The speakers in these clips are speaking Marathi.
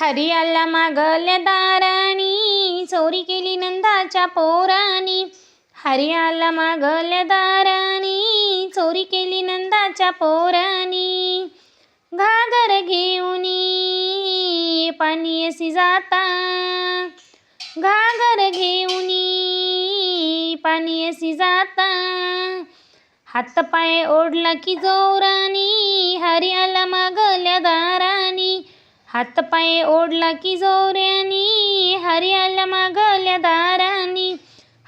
हरियाला मागल्या दारानी चोरी केली नंदाच्या पोरानी. हरियाला मागल्या दारानी चोरी केली नंदाच्या पोरानी. घागर घेऊन पाणी असी जाता. घागर घेऊन पाणी असी जाता. हात पाय ओढला की जोरानी हात पाय ओढला की जोऱ्यानी हरी आला मागल्या दारानी.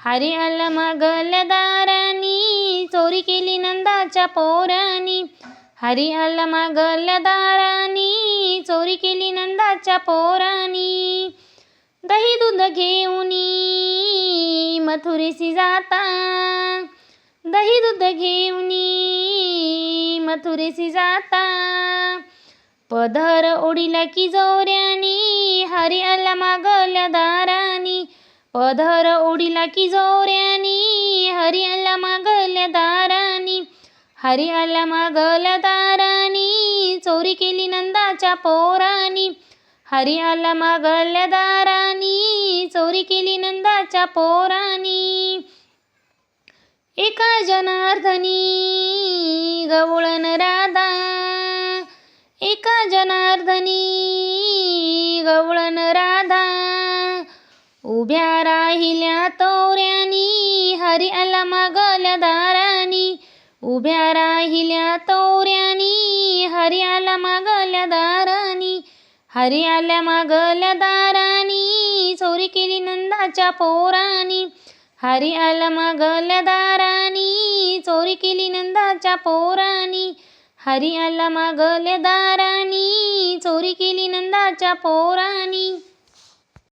हरी आला मागल्या दारानी चोरी केली नंदाच्या पोरानी. हरी आला मागल्या दारानी चोरी केली नंदाच्या पोरानी. दही दूध घेऊनी मथुरेशी जाता. दही दूध घेऊनी मथुरेशी जाता. पदर ओढिला की जोऱ्यानी हरी आला मागल्या दारानी. पदर ओढिला की जोऱ्यानी हरी आला मागल्या दारानी. हरी आला मागल्या दारानी चोरी केली नंदाच्या पोरानी. हरी आला मागल्या दारानी चोरी केली नंदाच्या पोरानी. एका जनार्दनी गवळण राधा एका जनार्दनी? गवळण राधा. उभ्या राहिल्या तोऱ्यानी हरी आला मागल्या दारानी. उभ्या राहिल्या तोऱ्यानी हरी आला मागल्या दारानी. हरी आल्या मागल्या दारानी चोरी केली नंदाच्या पोरानी. हरी आला मागल्या दारानी चोरी केली नंदाच्या पोरानी. हरियाला मागले दारानी चोरी केली नंदाच्या पोरानी.